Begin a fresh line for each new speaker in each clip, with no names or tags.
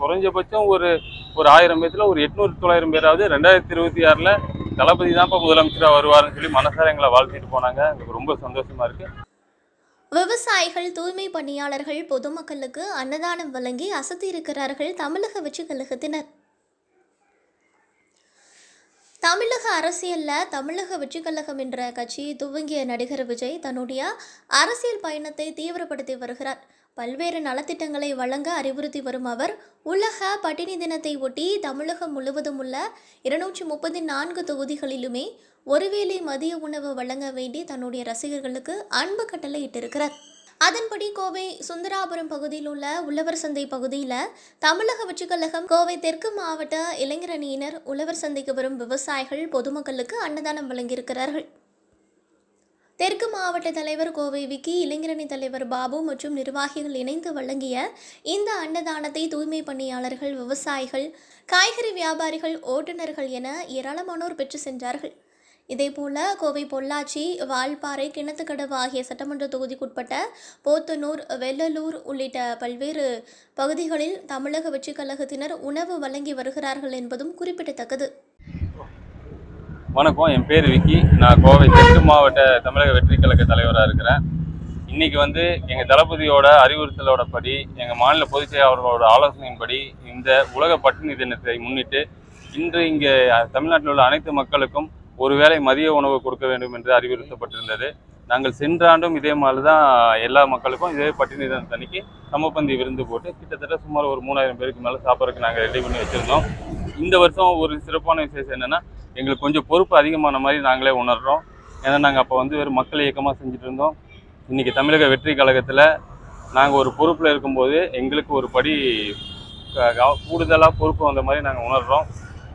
குறைஞ்சபட்சம் ஒரு ஒரு ஆயிரம் பேத்துல ஒரு எட்நூறு தொள்ளாயிரம் பேராவது ரெண்டாயிரத்தி இருபத்தி ஆறுல தளபதி தான் இப்போ முதலமைச்சரா சொல்லி மனசார எங்களை வாழ்த்திட்டு போனாங்க. எங்களுக்கு ரொம்ப சந்தோஷமா இருக்கு.
விவசாயிகள் தூய்மை பணியாளர்கள் பொதுமக்களுக்கு அன்னதானம் வழங்கி அசத்தியிருக்கிறார்கள் தமிழக வெற்றி கழகத்தினர். தமிழக அரசியலில் தமிழக வெற்றி கழகம் என்ற கட்சியை துவங்கிய நடிகர் விஜய் தன்னுடைய அரசியல் பயணத்தை தீவிரப்படுத்தி வருகிறார். பல்வேறு நலத்திட்டங்களை வழங்க அறிவுறுத்தி வரும் அவர் உலக பட்டினி தினத்தை ஒட்டி தமிழகம் முழுவதும் உள்ள இருநூற்றி முப்பத்தி நான்கு தொகுதிகளிலுமே ஒருவேளை மதிய உணவு வழங்க வேண்டி தன்னுடைய ரசிகர்களுக்கு அன்பு கட்டளை இட்டிருக்கிறார். அதன்படி கோவை சுந்தராபுரம் பகுதியில் உள்ள உழவர் சந்தை பகுதியில் தமிழக வச்சுக்கழகம் கோவை தெற்கு மாவட்ட இளைஞரணியினர் உழவர் சந்தைக்கு வரும் விவசாயிகள் பொதுமக்களுக்கு அன்னதானம் வழங்கியிருக்கிறார்கள். தெற்கு மாவட்ட தலைவர் கோவை விக்கி இளைஞரணி தலைவர் பாபு மற்றும் நிர்வாகிகள் இணைந்து வழங்கிய இந்த அன்னதானத்தை தூய்மை பணியாளர்கள் விவசாயிகள் காய்கறி வியாபாரிகள் ஓட்டுநர்கள் என ஏராளமானோர் பெற்று சென்றார்கள். இதேபோல கோவை பொள்ளாச்சி வால்பாறை கிணத்துக்கடவு ஆகிய சட்டமன்ற தொகுதிக்குட்பட்ட போத்தனூர் வெள்ளலூர் உள்ளிட்ட பல்வேறு பகுதிகளில் தமிழக வெற்றிக் கழகத்தினர் உணவு வழங்கி வருகிறார்கள் என்பதும் குறிப்பிடத்தக்கது.
வணக்கம் என் பேர் விக்கி. நான் கோவை தெற்கு மாவட்ட தமிழக வெற்றி கழக தலைவராக இருக்கிறேன். இன்னைக்கு வந்து எங்கள் தளபதியோட அறிவுறுத்தலோட படி எங்கள் மாநில பொதுச் செயலாளர்களோட ஆலோசனையின்படி இந்த உலக பட்டினி தினத்தை முன்னிட்டு இன்று இங்கே தமிழ்நாட்டில் உள்ள அனைத்து மக்களுக்கும் ஒருவேளை மதிய உணவு கொடுக்க வேண்டும் என்று அறிவுறுத்தப்பட்டிருந்தது. நாங்கள் சென்ற ஆண்டும் இதே மாதிரி தான் எல்லா மக்களுக்கும் இதே பட்டினி தினத்தன்னைக்கு சமப்பந்தி விருந்து போட்டு கிட்டத்தட்ட சுமார் ஒரு மூணாயிரம் பேருக்கு மேலே சாப்பிட்றதுக்கு நாங்கள் ரெடி பண்ணி வச்சுருந்தோம். இந்த வருஷம் ஒரு சிறப்பான விசேஷம் என்னென்னா எங்களுக்கு கொஞ்சம் பொறுப்பு அதிகமான மாதிரி நாங்களே உணர்கிறோம் ஏன்னா நாங்கள் அப்போ வந்து ஒரு மக்கள் இயக்கமாக செஞ்சுட்டு இருந்தோம் இன்றைக்கி தமிழக வெற்றி கழகத்தில் நாங்கள் ஒரு பொறுப்பில் இருக்கும்போது எங்களுக்கு ஒரு படி கூடுதலாக பொறுப்பு வந்த மாதிரி நாங்கள் உணர்கிறோம்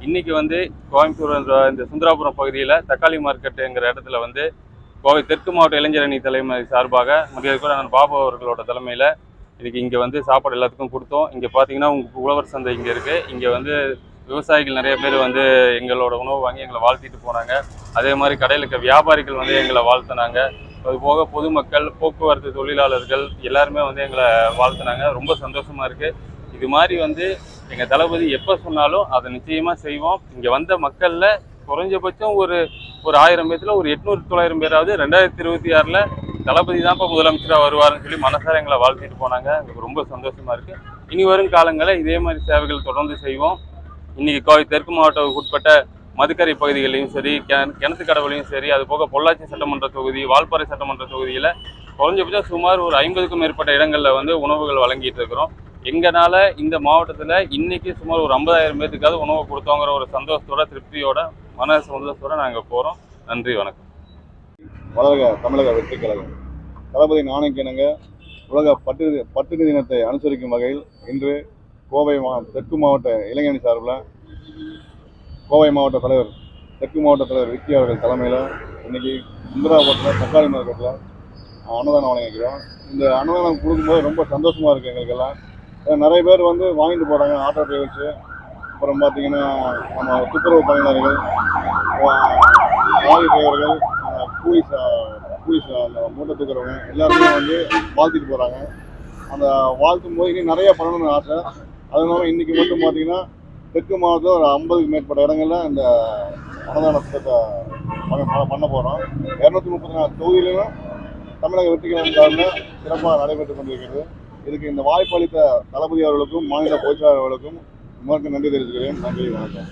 இன்றைக்கி வந்து கோயம்புத்தூர் இந்த சுந்தராபுரம் பகுதியில் தக்காளி மார்க்கெட்டுங்கிற இடத்துல வந்து கோவை தெற்கு மாவட்ட இளைஞர் அணி தலைமை சார்பாக மரியாதைக்குரிய நான் பாபு அவர்களோட தலைமையில் இன்றைக்கி இங்கே வந்து சாப்பாடு எல்லாத்துக்கும் கொடுத்தோம். இங்கே பார்த்தீங்கன்னா உங்கள் உழவர் சந்தை இங்கே இருக்குது இங்கே வந்து விவசாயிகள் நிறைய பேர் வந்து எங்களோட உணவு வாங்கி எங்களை வாழ்த்திட்டு போனாங்க. அதே மாதிரி கடையில் இருக்க வியாபாரிகள் வந்து எங்களை வாழ்த்துனாங்க. அது போக பொதுமக்கள் போக்குவரத்து தொழிலாளர்கள் எல்லாருமே வந்து எங்களை வாழ்த்துனாங்க. ரொம்ப சந்தோஷமாக இருக்குது இது மாதிரி வந்து எங்கள் தளபதி எப்போ சொன்னாலும் அதை நிச்சயமாக செய்வோம். இங்கே வந்த மக்களில் குறைஞ்சபட்சம் ஒரு ஒரு ஆயிரம் பேர்த்தில் ஒரு எட்நூறு தொள்ளாயிரம் பேராவது ரெண்டாயிரத்தி இருபத்தி ஆறில் தளபதி தான் இப்போ முதலமைச்சராக வருவாருன்னு சொல்லி மனசார எங்களை வாழ்த்திட்டு போனாங்க. எங்களுக்கு ரொம்ப சந்தோஷமாக இருக்குது இனி வரும் காலங்களில் இதே மாதிரி சேவைகள் தொடர்ந்து செய்வோம். இன்னைக்கு கோவை தெற்கு மாவட்டத்துக்கு உட்பட்ட மதுக்கரை பகுதிகளையும் சரி கிணத்து கடவுளையும் சரி அது போக பொள்ளாச்சி சட்டமன்ற தொகுதி வால்பாறை சட்டமன்ற தொகுதியில் குறைஞ்சபட்சம் சுமார் ஒரு ஐம்பதுக்கும் மேற்பட்ட இடங்களில் வந்து உணவுகள் வழங்கிட்டு இருக்கிறோம். எங்கனால இந்த மாவட்டத்தில் இன்னைக்கு சுமார் ஒரு ஐம்பதாயிரம் பேத்துக்காவது உணவு கொடுத்தோங்கிற ஒரு சந்தோஷத்தோட திருப்தியோட மன சந்தோஷத்தோட நாங்கள் போகிறோம் நன்றி வணக்கம்.
வளர்க தமிழக வெற்றி கழகம். தளபதி நாணயக்கிணங்க உலக பட்டு பட்டினி தினத்தை அனுசரிக்கும் வகையில் இன்று கோவை மா தெற்கு மாவட்ட இளைஞணி சார்பில் கோவை மாவட்ட தலைவர் தெற்கு மாவட்ட தலைவர் விக்கி அவர்கள் தலைமையில் இன்றைக்கி இந்திராபுரத்தில் தக்காளி மார்க்கெட்டில் அன்னதானம் வழங்கிக்கிறோம் இந்த அன்னதானம் கொடுக்கும்போது ரொம்ப சந்தோஷமாக இருக்குது எங்களுக்கெல்லாம். நிறைய பேர் வந்து வாங்கிட்டு போகிறாங்க ஆட்டோ டிரைவர்ஸு அப்புறம் பார்த்திங்கன்னா நம்ம துப்புரவு பணியாளர்கள் லாரி டிரைவர்கள் கூலி கூலி அந்த மூட்டை தூக்குறவங்க எல்லாருமே வந்து வாழ்த்திட்டு போகிறாங்க அந்த வாழ்த்தும் போது இனி நிறைய பண்ணணும்னு ஆசை. அதனால இன்னைக்கு மட்டும் பார்த்தீங்கன்னா தெற்கு மாவட்டத்தில் ஒரு ஐம்பதுக்கு மேற்பட்ட இடங்களில் இந்த அன்னதான திட்டத்தை பண்ண- போகிறோம் இரநூத்தி முப்பத்தி நாலு தொகுதியிலும் தமிழக வெற்றிகள் சிறப்பாக நடைபெற்று கொண்டிருக்கிறது. இதுக்கு இந்த வாய்ப்பு அளித்த தளபதி அவர்களுக்கும் மாநில பொதுச்செயலாளர் அவர்களுக்கும் நன்றி தெரிவிக்கிறேன் நன்றி வணக்கம்.